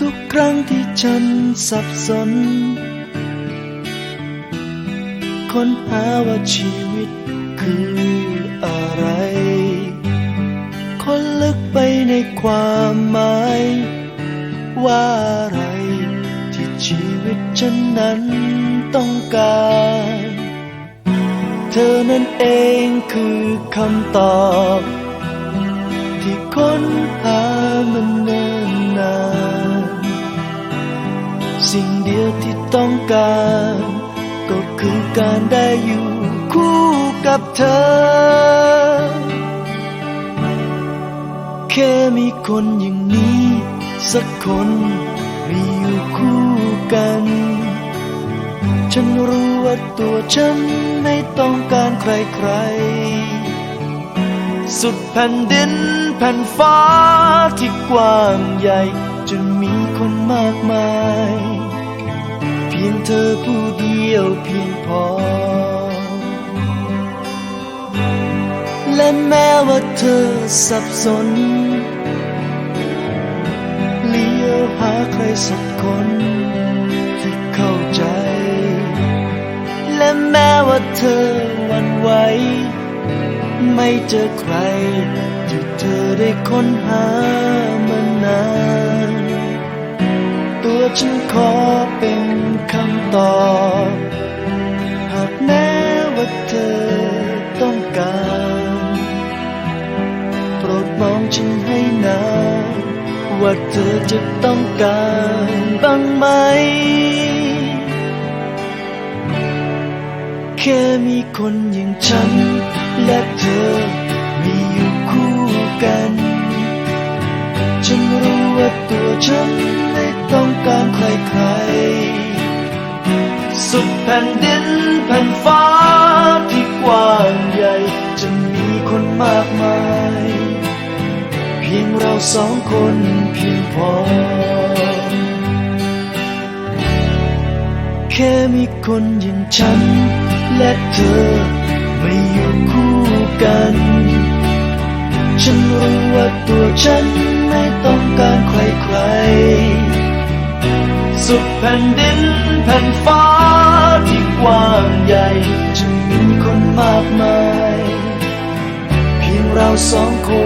ทุกครั้งที่ฉันสับสน ค้นหาว่าชีวิตคืออะไรคนลึกไปในความหมาย ว่าอะไร ที่ชีวิตฉันนั้นต้องการ เธอนั้นเองคือคำตอบ ที่ค้นหามันเนิ่นนาน ต้องการ ก็คือการได้อยู่คู่กับเธอ แค่มีคนอย่างนี้ สักคนมีอยู่คู่กัน ฉันรู้ว่าตัวฉันไม่ต้องการใครๆ สุดแผ่นดินแผ่นฟ้าที่กว้างใหญ่ จะมีคนมากมาย ยงเธอผู้เดียวเพียงพอ และแม้ว่าเธอสับสน เลี้ยวหาใครสักคนที่เข้าใจ และแม้ว่าเธอหวันไหวไม่เจอใครที่เธอได้ค้นหามานาน ตัวฉันขอเป็น คำตอบหากแม้ว่าเธอต้องการโปรดมองฉันให้นานว่าเธอจะต้องการบ้างไหม แค่มีคนอย่างฉัน และเธอมีอยู่คู่กัน ฉันรู้ว่าตัวฉันไม่ต้องการใครๆุดแผ่นดินแผ่นฟ้าที่กว้างใหญ่จะมีคนมากมาย เพียงเราสองคนเพียงพอ แค่มีคนอย่างฉัน และเธอไม่อยู่คู่กัน ฉันรู้ว่าตัวฉันไม่ต้องการ สุดแผ่นดินแผ่นฟ้าที่กว้างใหญ่จะมีคนมากมาย เพียงเราสองคน